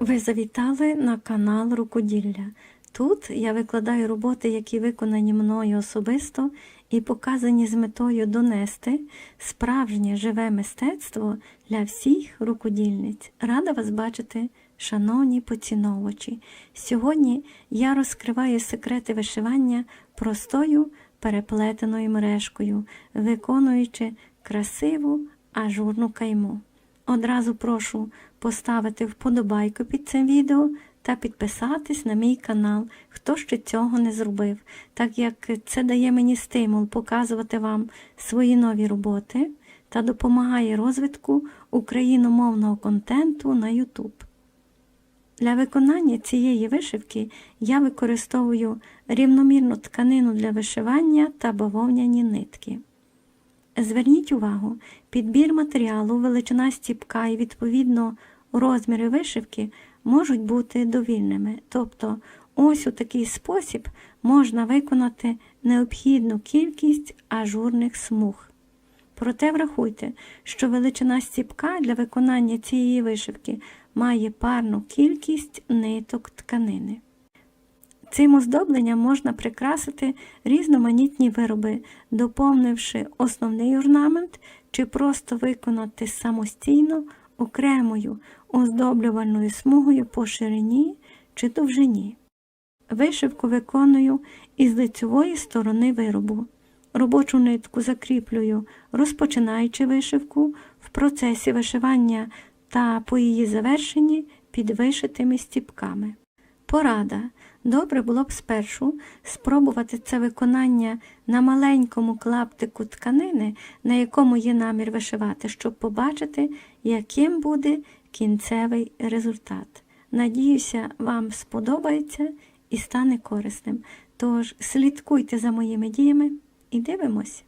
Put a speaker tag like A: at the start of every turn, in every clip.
A: Ви завітали на канал Рукоділля. Тут я викладаю роботи, які виконані мною особисто і показані з метою донести справжнє живе мистецтво для всіх рукодільниць. Рада вас бачити, шановні поціновувачі. Сьогодні я розкриваю секрети вишивання простою переплетеною мережкою, виконуючи красиву ажурну кайму. Одразу прошу поставити вподобайку під цим відео та підписатись на мій канал, хто ще цього не зробив, так як це дає мені стимул показувати вам свої нові роботи та допомагає розвитку україномовного контенту на YouTube. Для виконання цієї вишивки я використовую рівномірну тканину для вишивання та бавовняні нитки. Зверніть увагу, підбір матеріалу, величина стіпка і відповідно розміри вишивки можуть бути довільними. Тобто, ось у такий спосіб можна виконати необхідну кількість ажурних смуг. Проте врахуйте, що величина стіпка для виконання цієї вишивки має парну кількість ниток тканини. Цим оздобленням можна прикрасити різноманітні вироби, доповнивши основний орнамент чи просто виконати самостійно окремою оздоблювальною смугою по ширині чи довжині. Вишивку виконую із лицьової сторони виробу. Робочу нитку закріплюю, розпочинаючи вишивку в процесі вишивання та по її завершенні під вишитими стіпками. Порада. Добре було б спершу спробувати це виконання на маленькому клаптику тканини, на якому є намір вишивати, щоб побачити, яким буде кінцевий результат. Надіюся, вам сподобається і стане корисним. Тож слідкуйте за моїми діями і дивимось.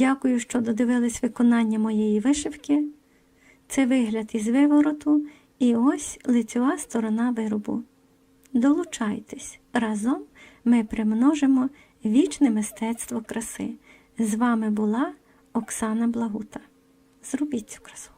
A: Дякую, що додивились виконання моєї вишивки. Це вигляд із вивороту і ось лицьова сторона виробу. Долучайтесь, разом ми примножимо вічне мистецтво краси. З вами була Оксана Благута. Зробіть цю красу.